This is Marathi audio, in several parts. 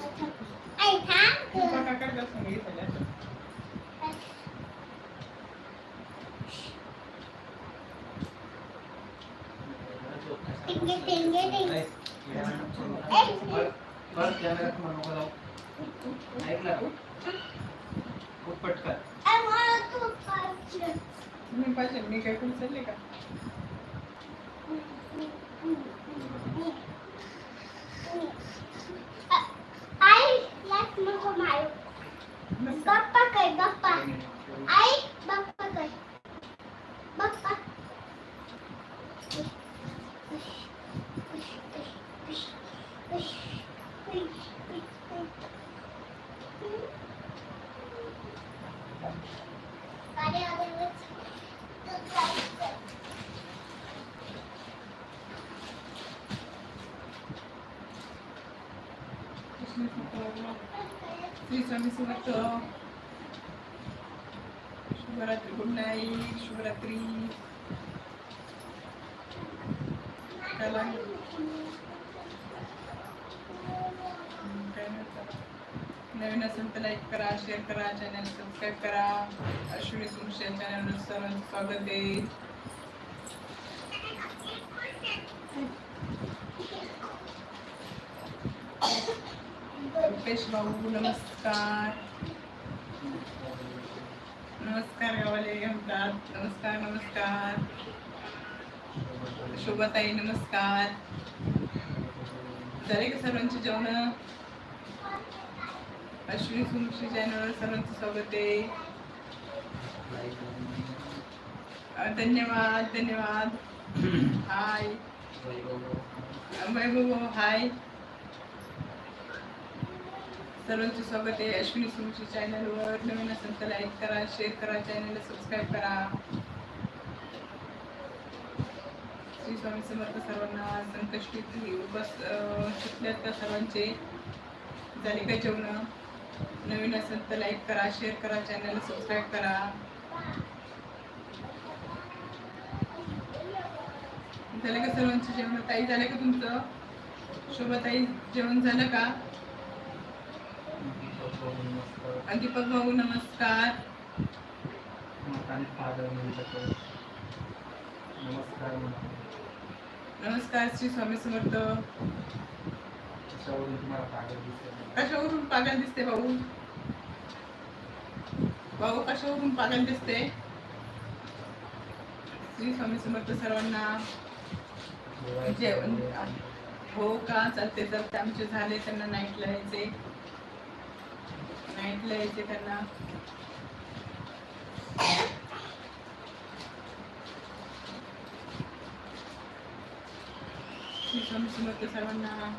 आई थांब ग. पप्पा काकाला सांगितलं असं. टिंगे टिंगे टिंग. पटकन आई मला तू पाहिजे. मी पाहिजे मी काय कुठे चालले का आई लाट नको मारू. गप्पा काय गप्पा. आई बाप्पा काय बाप्पा श्री स्वामी समर्थ शुभरात्री गुड नाईट शुभरात्री त्याला काय म्हणतात? नवीन असेल तर लाईक करा शेअर करा चॅनल सबस्क्राईब करा अश्विनी सुरशे चॅनलवर सर्वांचं स्वागत आहे रुपेश भाऊ नमस्कार नमस्कार गावाले म्हणतात नमस्कार नमस्कार. शोभाताई नमस्कार. झाले का सर्वांची जेवण. अश्विनी सुमुक्षी चॅनलवर सर्वांचं स्वागत आहे. धन्यवाद धन्यवाद. हाय वैभव हाय सर्वांचे स्वागत आहे. अश्विनी सुमची चॅनलवर नवीन असेल तर लाईक करा शेअर करा चॅनलला सबस्क्राईब करा. श्री स्वामी समर्थ सर्वांना संकष्टी उपास शिकल्यात का सर्वांचे झाले का जेवण? नवीन असेल तर लाईक करा शेअर करा चॅनलला सबस्क्राईब करा. झालं का सर्वांचं जेवण? ताई झालं का तुमचं? शोभाताई जेवण झालं का? दीपक भाऊ नमस्कार. नमस्कार नमस्कार श्री स्वामी समर्थ. कशावरून पागल दिसते भाऊ? भाऊ कशावरून पागल दिसते? श्री स्वामी समर्थ सर्वांना. जेवण हो का? चालते चालते आमचे झाले त्यांना नाईटला यायचे नाईटला यायचे त्यांना. सर्वांना.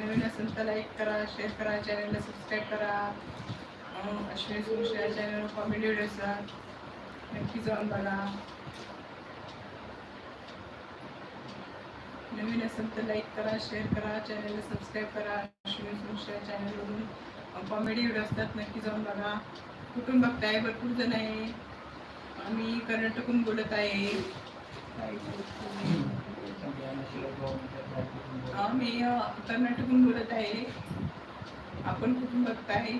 नवीन असेल तर लाईक करा शेअर करा चॅनलला सबस्क्राईब करा. असे सोशल चॅनल कॉमेडी व्हिडिओ असतात नक्की जाऊन बघा. नवीन असेल तर लाईक करा शेअर करा चॅनलला सबस्क्राईब करा. अश्विनी सोशल चॅनलवरून कॉमेडी व्हिडिओ असतात नक्की जाऊन बघा. कुठून बघताय? भरपूर जण आहे. आम्ही कर्नाटकहून बोलत आहे. मी कर्नाटकून कर्नाटकहून बोलत आहे. आपण कुठून बघताय?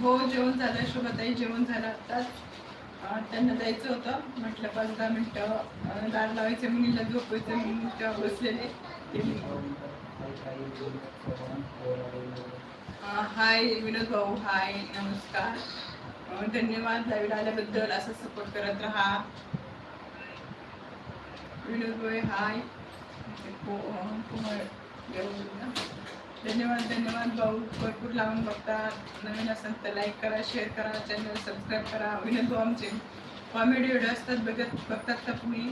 हो जेवण झालं शोभताई जेवण झालं आत्ताच. त्यांना जायचं होतं. म्हटलं पाच दहा मिनटं दार लावायचे मुलीला झोपायचं म्हणून बसलेले. ते मी हाय विनोद भाऊ हाय नमस्कार. धन्यवाद लाईव्ह आल्याबद्दल. असं सपोर्ट करत राहा. विनोद भाई हाय. धन्यवाद धन्यवाद भाऊ. भरपूर लावून बघतात नवीन असेल तर लाईक करा शेअर करा चॅनल सबस्क्राईब करा. विनोद भाऊ आमचे कॉमेडी व्हिडिओ असतात बघत बघतात का तुम्ही?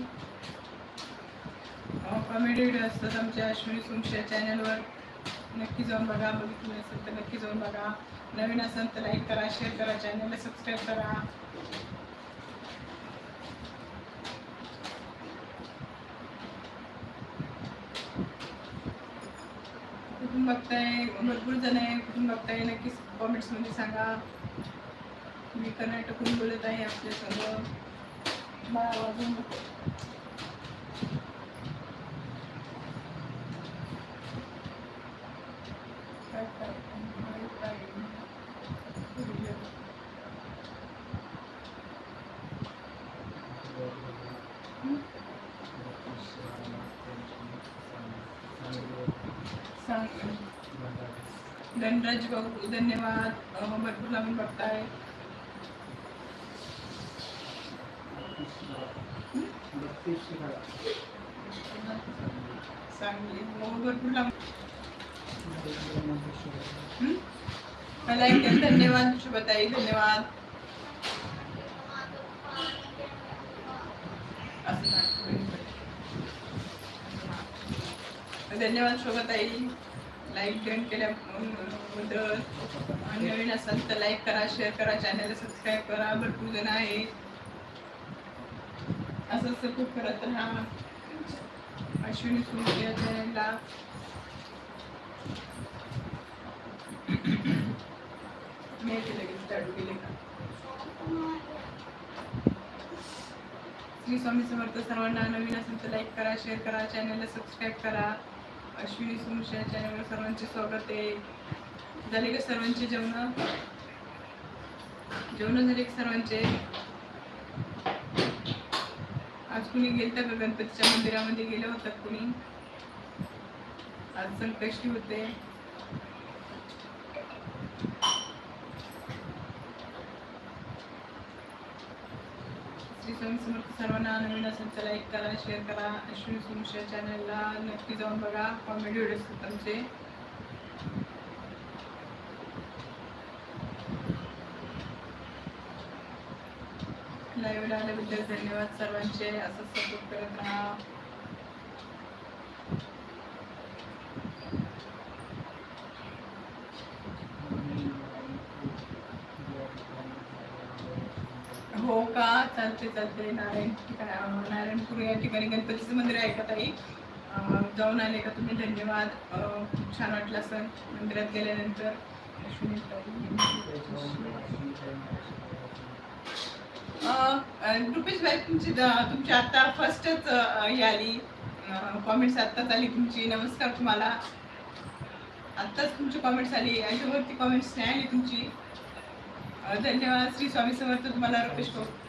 कॉमेडी व्हिडिओ असतात आमच्या अश्विनी सुमशा चॅनलवर. नक्की जाऊन बघा बघितलं असेल तर नक्की जाऊन बघा. नवीन असेल तर लाईक करा शेअर करा चॅनलला सबस्क्राईब करा. कुठून बघताय? भरपूर जण आहे. कुठून बघताय? नक्कीच कॉमेंट्समध्ये सांगा. मी कर्नाटकून बोलत आहे आपल्या मला अजून वाजून काय करायचं माहीत आहे. हं? सांग धनराज भाऊ धन्यवाद. भरपूर लावून बघताय. चांगली. भरपूर मला एक धन्यवाद शुभताई धन्यवाद. धन्यवाद शोभाताई. लाईक जॉईन केल्याबद्दल आणि नवीन असाल तर लाईक करा शेअर करा चॅनलला सबस्क्राईब करा भरपूर जण आहे. असं सपोर्ट करत राहा. अश्विनी सुरू चॅनलला मी लगेच चालू केले का? श्री स्वामी समर्थ सर्वांना नवीन असेल तर लाईक करा शेअर करा चॅनलला सबस्क्राईब करा. अश्विनी सुमुश चॅनलवर सर्वांचे स्वागत आहे. झाले का सर्वांचे जेवण. जेवण झाले का सर्वांचे? आज कुणी गेलं का गणपतीच्या मंदिरामध्ये? गेलं होतं कुणी? आज संकष्टी होते. श्री स्वामी समर्थ सर्वांना नवीन असेल तर लाईक करा शेअर करा. अश्विनी सुमुश चॅनलला नक्की जाऊन बघा. कॉमेडी व्हिडिओ असतात आमचे. लाईव्हला आल्याबद्दल धन्यवाद सर्वांचे. असं सपोर्ट करत राहा हो का चालते चालते नारायण ठिकाण नारायणपूर या ठिकाणी गणपतीचं मंदिर आहे का ताई जाऊन आले का तुम्ही धन्यवाद खूप छान वाटलं सर मंदिरात गेल्यानंतर रुपेश भाई तुमची तुमची आता फर्स्टच हे आली कॉमेंट्स आत्ताच आली तुमची नमस्कार तुम्हाला आत्ताच तुमची कॉमेंट्स आली याच्यावरती कॉमेंट्स नाही आली तुमची धन्यवाद श्री स्वामी समर्थ तुम्हाला रुपेश भाऊ.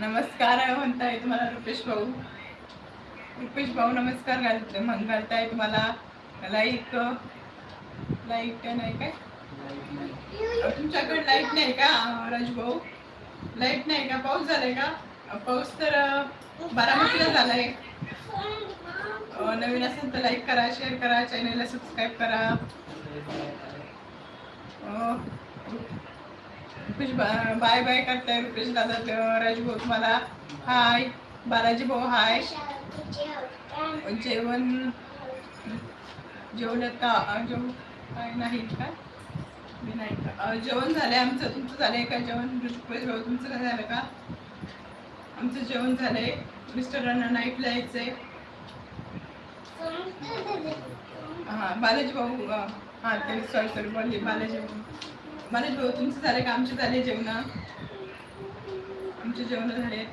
नमस्कार म्हणताय तुम्हाला रुपेश भाऊ. रुपेश भाऊ नमस्कार घालत म्हण- घालताय तुम्हाला. लाईक लाईक नाही काय? तुमच्याकडे लाइट नाही का राजू भाऊ? लाइट नाही का? पाऊस झालाय का? पाऊस तर बारामतीला झालाय. नवीन असेल तर लाईक करा शेअर करा चॅनेलला सबस्क्राईब करा. रुपेश बा- बाय बाय करताय रुपेश दादा राजभाऊ तुम्हाला हाय. बालाजी भाऊ हाय. जेवण जेवण का जेवण काय नाही का? मी नाही का? जेवण झालंय आमचं तुमचं झालंय का जेवण? रुपेश भाऊ तुमचं काय झालं का? आमचं जेवण झालंय. मिस्टरांना नाईटला आहे हा बालाजी भाऊ हां हा ते सॉरी सॉरी बोलले बालाजी भाऊ. मला भाऊ तुमचं झाले का? आमचे झाले जेवण. आमचे जेवण झाले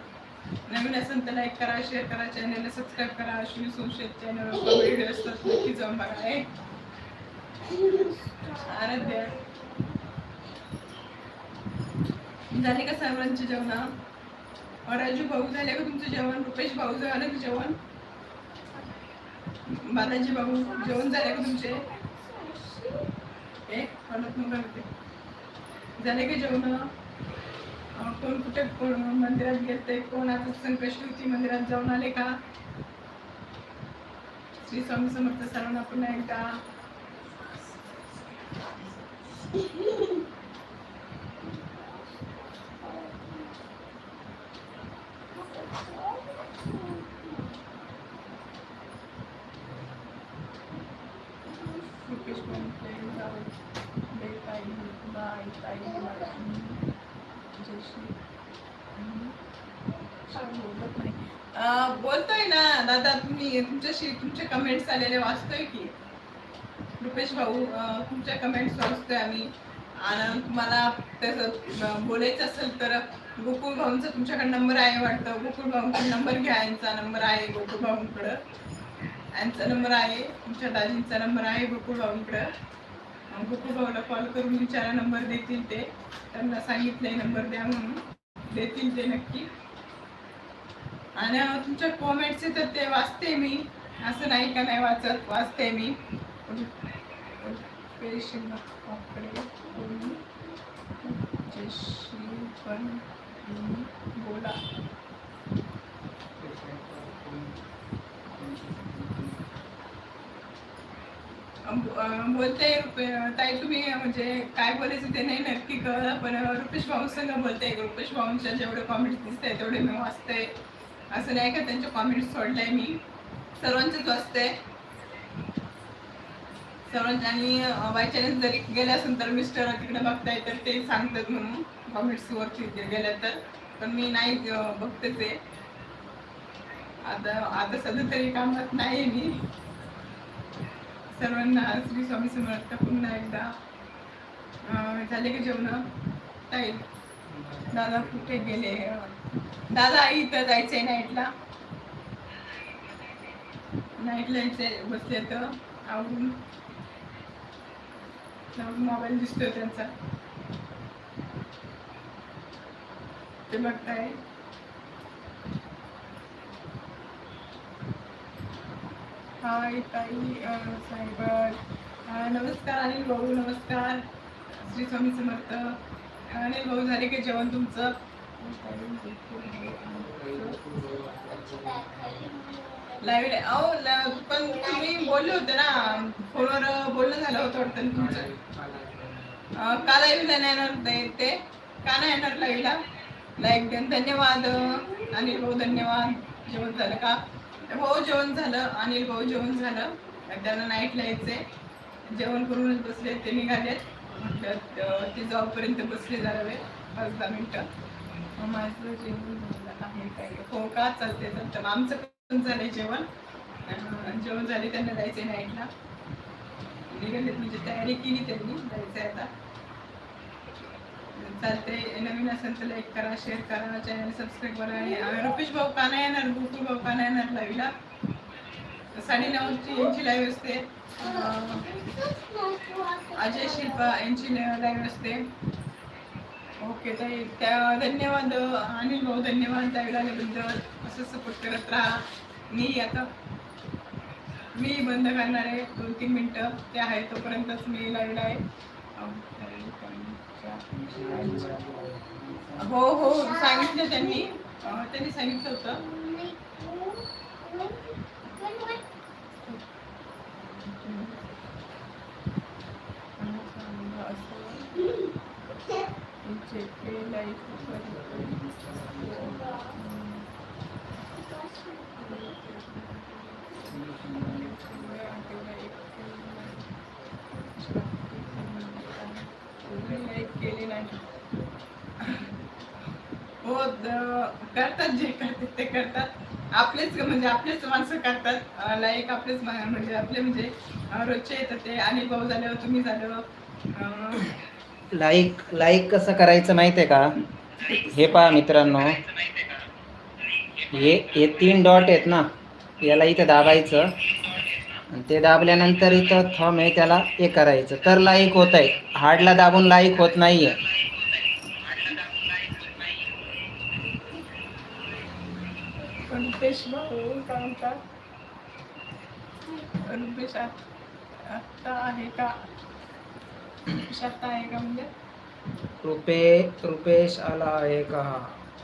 नवीन असेल तर लाईक करा शेअर करा चॅनलला सबस्क्राईब करा. अश्विनी सोशल चॅनल व्हिडिओ असतात. नक्की जाऊन बघा eh? आहे आराध्य. झाले का सर्वांचे जेवण? राजू भाऊ झाले का तुमचं जेवण? रुपेश भाऊ झालं का जेवण? बालाजी भाऊ जेवण झाले का तुमचे? ए म्हणत नका झाले की जेवण? कोण कुठे कोण मंदिरात गेलते कोण आता संकष्टी मंदिरात जाऊन आले का? श्री स्वामी समर्थ सर्वांना पुन्हा एकदा रुपेश भाऊ, जय जावई, जय ताई, हाय ताई मॅडम जय श्री काय बोलत नाही. अं, बोलतोय ना दादा तुम्ही तुमच्याशी तुमचे कमेंट्स आलेले वाचतोय की? रुपेश भाऊ तुमच्या कमेंट्स वाचतोय आम्ही. आणि तुम्हाला त्याचं बोलायचं असेल तर गोकुळ भाऊंचा तुमच्याकडे नंबर आहे वाटतं. गोकुळ भाऊंचा नंबर घ्या यांचा नंबर आहे गोकुळ भाऊंकडं. यांचा नंबर आहे तुमच्या दाजींचा नंबर आहे गोकुळ भाऊंकडं. गोकुळ भाऊला कॉल करून विचारा नंबर देतील ते. त्यांना सांगितले नंबर द्या म्हणून. देतील ते नक्की. आणि तुमच्या कॉमेंटचे तर ते वाचते मी. असं नाही का नाही वाचत? वाचते मी. पेशंट पण बोला बोलते ताई तुम्ही म्हणजे काय बोलायचं ते नाही नक्की कळलं पण रुपेश भाऊ संग बोलते. रुपेश भाऊंच्या जेवढे कॉमेंट्स दिसते तेवढे मी वाचते. असं नाही का त्यांचे कॉमेंट्स सोडले मी. सर्वांचेच वाचते सर्वांच्या आणि बाय चान्स जरी गेले असेल तर मिस्टर तिकडे बघताय तर ते सांगतात म्हणून कॉमेंट्स वरती गेल्या तर. पण मी नाही बघते ते. आता आता सध्या तरी कामात नाही मी. सर्वांना श्री स्वामी समर्थ पुन्हा एकदा झाले की जेवण? ताई. दादा कुठे गेले दादा आई इथं जायचंय नाईटला नाईटला इथे बसले तर आवडून मोबाईल दिसतोय त्यांचा. ते बघताय. हाय ताई साहेब. नमस्कार अनिल भाऊ नमस्कार. श्री स्वामी समर्थ. अनिल भाऊ झाले की जेवण तुमचं? लाईव्ह अहो पण तुम्ही बोलले होते ना फोनवर बोलणं झालं होतं वाटतं तुमचं. का लाईव्हला नाही येणार ते- ते? का नाही येणार लाईव्हला लाईक धन्यवाद अनिल भाऊ धन्यवाद. जेवण झालं का? भाऊ जेवण झालं. अनिल भाऊ जेवण झालं. त्यांना नाईटला यायचंय जेवण करूनच बसले ते निघालेत. म्हटलं ते जॉबपर्यंत बसले जरा वेळ पाच दहा मिनिटं. मग माझं जेवण आहे काय? हो का? चालते चालतं आमचं पण झालं जेवण. जेवण झाले त्यांना जायचंय नाईटला निघाले म्हणजे तयारी केली त्यांनी जायचंय आता. चालते नवीन असेल तर लाईक करा शेअर करा चॅनल सबस्क्राईब करा. आणि रुपेश भाऊ का नाही येणार? गोकुळ भाऊ का नाही येणार लाईव्हला सनी नऊची यांची लाईव्ह असते. अजय शिल्पा यांची लाईव्ह असते. ओके ताई त्या धन्यवाद अनिल भाऊ धन्यवाद लाईव्ह आल्याबद्दल असं सपोर्ट करत राहा. मी आता मी बंद करणार आहे दोन तीन मिनटं. ते आहे तोपर्यंतच मी लाईव्ह आहे. हो हो सांगितलं त्यांनी. त्यांनी सांगितलं होतं. केली नाही हो करतात जे करतात ते करतात. आपलेच म्हणजे आपलेच माणसं करतात. लाईक आपलेच म्हणजे आपले म्हणजे रोजचे येतात ते. अनिल भाऊ झालं तुम्ही झालं. लाईक लाईक कसं करायचं माहिती आहे का? हे पहा मित्रांनो. हे हे तीन डॉट आहेत ना. याला इथं दाबायचं. आणि ते दाबल्यानंतर इथं थम आहे त्याला हे करायचं. तर लाईक होत आहे. हार्डला दाबून लाईक होत नाही आहे आहे का? आहे का म्हणजे रुपे रुपेश आला आहे का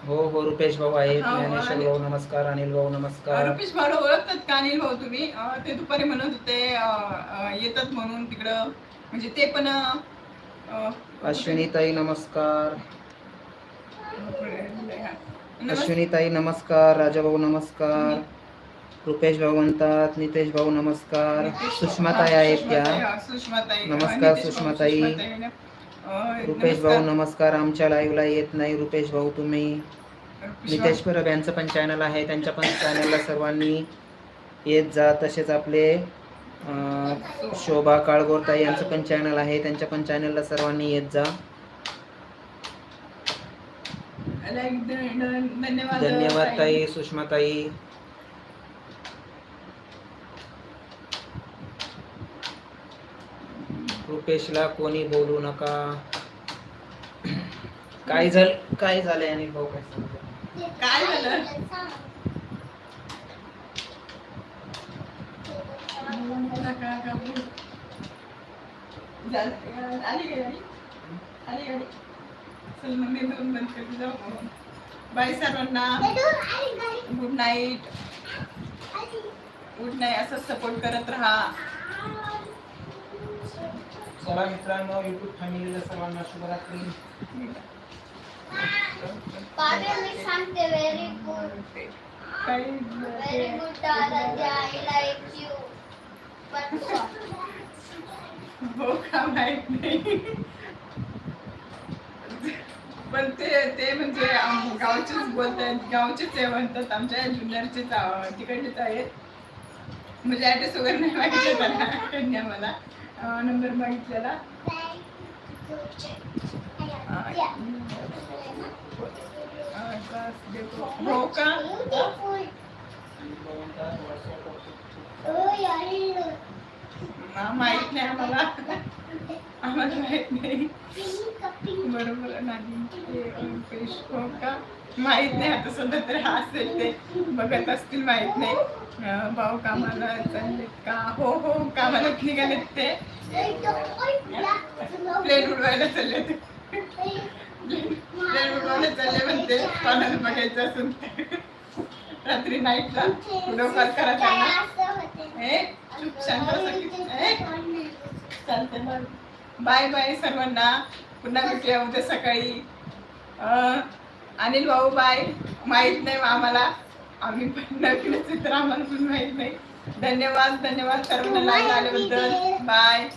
हो हो रुपेश भाऊ आहेत हा, हो, ज्ञानेश्वर आले. भाऊ नमस्कार अनिल भाऊ नमस्कार। रुपेश भाऊ ओळखतात का अनिल भाऊ तुम्ही? अं, ते दुपारी म्हणत होते अं, अं, येतात म्हणून तिकडं. म्हणजे ते पण अं, अश्विनी ताई नमस्कार। नमस्कार अश्विनी ताई नमस्कार राजाभाऊ नमस्कार। रुपेश भाऊ म्हणतात नितेश भाऊ नमस्कार. सुषमाताई आहेत त्या सुषमाताई नमस्कार, सुषमाताई. सुषमाताई. रुपेश भाऊ नमस्कार. आमच्या लाईव्हला येत नाही. रुपेश भाऊ तुम्ही? नितेश परब यांचं पण चॅनल आहे. त्यांच्या पण चॅनलला सर्वांनी येत जा. तसेच आपले शोभा काळगोरताई यांचं पण चॅनल आहे. त्यांच्या पण चॅनलला सर्वांनी येत जा. धन्यवाद. ताई सुषमा रुपेशला कोणी बोलू नका काय झालं काय झालंय अनिल भाऊ काय सांगतो? काय झालं? नका का बोल. झालं. आली गाडी आली गाडी चल मग मी दोन बंद करते जाऊ बाय सर्वांना गुड नाईट गुड नाईट असं सपोर्ट करत राहा चला मित्रांनो युट्यूब फॅमिलीला सर्वांना शुभरात्री. मी सांगते व्हेरी गुड व्हेरी गुड हो का माहीत नाही. पण ते ते म्हणजे आम- गावचेच बोलतात गावचेच आहे म्हणतात आमच्या ज्युनियरचेच आव- तिकडचेच आहेत. म्हणजे ऍड्रेस वगैरे नाही मागितलं त्यांना त्यांनी आम्हाला नंबर बघितलेला हो का? माहीत नाही आम्हाला. आम्हाला माहीत नाही. बरोबर नाही हो का? माहीत नाही आता सध्या तरी हा असेल ते. बघत असतील माहीत नाही. भाऊ कामाला चाललेत का? हो हो कामाला निघालेत ते. प्लेन उडवायला चालले ते प्लेन उडवायला चालले म्हणते. कोणाला बघायचं असून. रात्री नाईटला कॉल करा त्यांना ए चुप शांत चालते बाय बाय सर्वांना. पुन्हा भेटूया उद्या सकाळी. अं, अनिल भाऊ बाय. माहीत नाही हो आम्हाला. आम्ही पण नवीनच तर आम्हाला पण माहीत नाही. धन्यवाद धन्यवाद सर्वांना लाईव्ह आल्याबद्दल. बाय.